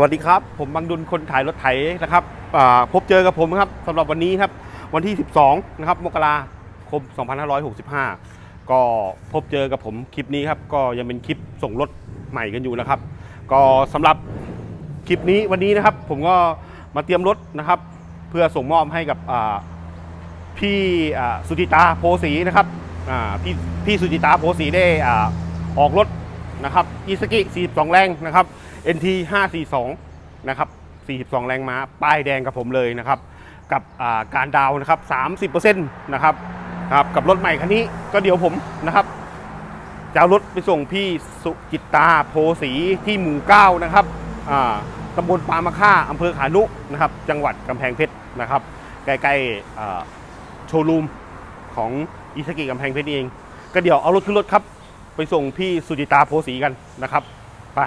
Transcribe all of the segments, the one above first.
วัสดีครับ ผมบังดุลคนขายรถไถนะครับพบเจอกับผมครับสำหรับวันนี้ครับ วันที่ 12 นะครับมกราคม 2565 ก็พบเจอกับผมคลิปนี้ครับ ก็ยังเป็นคลิปส่งรถใหม่กันอยู่นะครับ ก็สำหรับคลิปนี้วันนี้นะครับ ผมก็มาเตรียมรถนะครับ เพื่อส่งมอบให้กับพี่สุจิตาโพสีนะครับพี่พี่สุจิตาโพสีได้ออกรถ นะครับอีสกิ42 แรงนะครับ NT 542นะครับ42 แรงม้าป้ายแดงกับผมเลยนะครับ กับการดาวนะครับ 30%นะครับครับกับรถใหม่คันนี้ก็เดี๋ยวผมนะครับจะเอารถไปส่งพี่สุจิตาโพสีที่หมู่เก้านะครับตำบลปามะค่าอำเภอขานุนะครับ จังหวัดกำแพงเพชรนะครับใกล้ๆโชว์รูมของอิสกิกำแพงเพชรเอง ก็เดี๋ยวเอารถขึ้นรถครับ ไปส่งพี่สุจิตาโพสีกันนะครับ ไป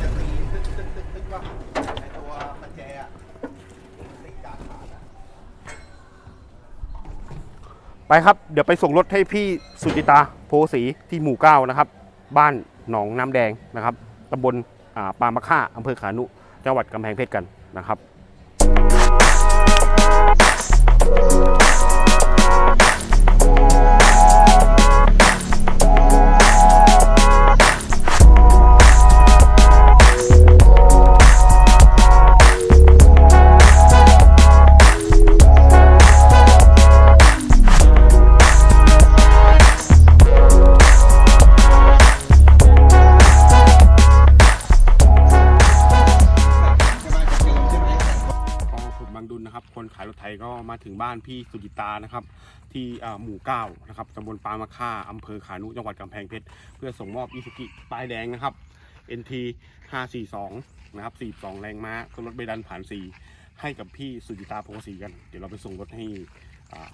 จะตีตึ๊กตึ๊กตึ๊กตึ๊กว่าไอตัวประแจอะตีกลางขาดอะ ไป ครับ เดี๋ยวไปส่งรถให้พี่สุจิตาโพสีที่หมู่เก้านะครับ บ้านหนองน้ำแดงนะครับตำบลอ่าปามะค่าอำเภอขานุ จังหวัดกำแพงเพชรกันนะครับายรถไถก็มาถึงบ้านพี่สุจิตานะครับ ที่หมู่เก้านะครับตำบลปามะค่าอำเภอขานุจังหวัดกำแพงเพชรเพื่อส่งมอบอิสุกิป้ายแดงนะครับ NT 542นะครับ42 แรงม้าก็รถใบดันผ่านสีให้กับพี่สุจิตาโพสีกัน เดี๋ยวเราไปส่งรถให้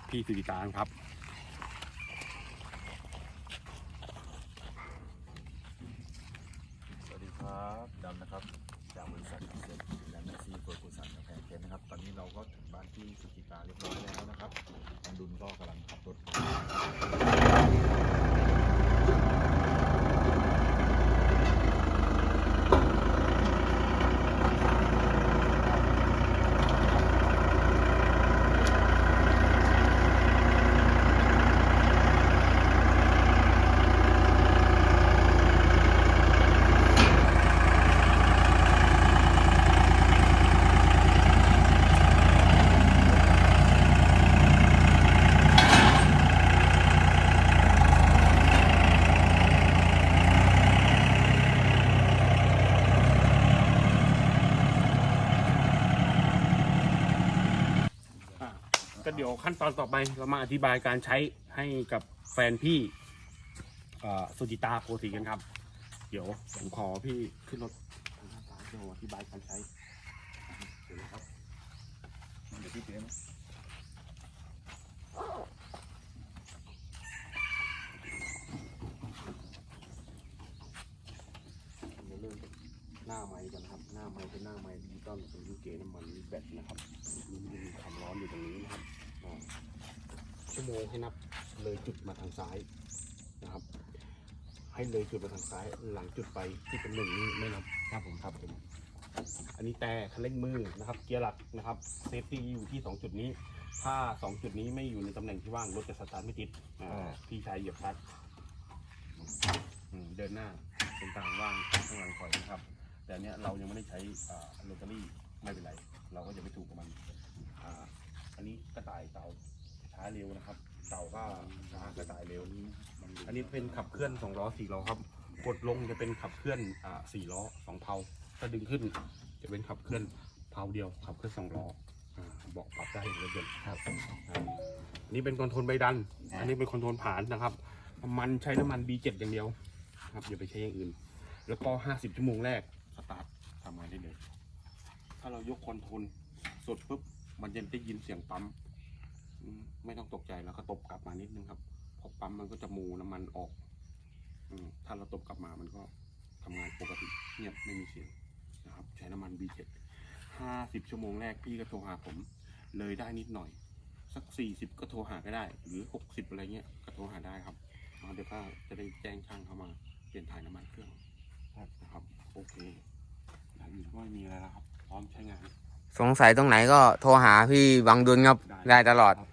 พี่สุจิตาครับสวัสดีครับดำนะครับจากบริษัทเซ็ตแลนด์ซีเฟิร์กูสันกำแพงเพชรนะครับ ตอนนี้เราก็ถึงานที่สุจิตาเรียบร้อยแล้วนะครับอันดุลก็กำลังขับรถ อะ ก็เดี๋ยวขั้นตอนต่อไปเรามาอธิบายการใช้ให้กับแฟนพี่สุจิตาโพสีกันครับ เดี๋ยวผมขอพี่ขึ้นรถทางด้นซ้ายเดี๋ยวอธิบายการใช้เดี๋ยวครับเดี๋ยวพี่เตรียมหน้าไม้กันครับ หน้าไม้เป็นหน้าไม้ดิจิตอลเป็นยูเกน้ำมันมีแบตนะครับมีมีความร้อนอยู่ตรงนี้นะครับอ่า ชั่วโมงให้นับเลยจุดมาทางซ้ายนะครับ ให้เลยจุดมาทางซ้ายหลังจุดไปที่เป็นหนึ่งนี้ไม่นับครับผมครับผมอันนี้แต่คันเร่งมือนะครับ เกียร์หลักนะครับเซฟตี้อยู่ที่ 2 จุดนี้ ถ้าสองจุดนี้ไม่อยู่ในตำแหน่งที่ว่างรถจะสตาร์ทไม่ติดอ่าอ่าพี่ชายเหยียบคลัตช์อืมเดินหน้าเป็นทางว่างข้างหลังถอยนะครับ แต่เนี้ยเรายังไม่ได้ใช้อ่าโรตารี่ไม่เป็นไร เราก็จะไปถูกกับมันอ่าอันนี้กระต่ายเต่า ช้าเร็วนะครับ เต่าก็ช้ากระต่ายเร็วอันนี้เป็นขับเคลื่อนสองล้อสี่ล้อครับกดลงจะเป็นขับเคลื่อนอ่าสี่ล้อสองเพลาถ้าดึงขึ้นจะเป็นขับเคลื่อนเพลาเดียวขับเคลื่อนสองล้ออ่าเบอกปรับได้เลยเกินครับอ่าอันนี้เป็นคอนโทรลใบดัน อันนี้เป็นคอนโทรลผานนะครับน้ำมันใช้น้ำมัน B7 อย่างเดียวครับอย่าไปใช้อย่างอื่น แล้วก็ห้าสิบชั่วโมงแรกสตาร์ททำงานได้เลย ถ้าเรายกคอนโทรลสดปุ๊บมันจะได้ยินเสียงปั๊ม ไม่ต้องตกใจแล้วก็ตบกลับมานิดนึงครับพอปั๊มมันก็จะมูน้ำมันออกอมถ้าเราตบกลับมามันก็ทำงานปกติเงียบไม่มีเสียงนะครับ ใช้น้ำมัน B7 ห้าสิบชั่วโมงแรกพี่ก็โทรหาผม เลยได้นิดหน่อย สักสี่สิบก็โทรหาก็ได้ หรือหกสิบอะไรเงี้ยก็โทรหาได้ครับแล้วเดี๋ยวก็จะได้แจ้งช่างเข้ามาเปลี่ยนถ่ายน้ำมันเครื่องนะครับโอเคอย่างอื่นก็ไม่มีอะไรแล้วครับ พร้อมใช้งาน สงสัยตรงไหนก็โทรหาพี่บังดุลครับได้ได้ตลอดครับ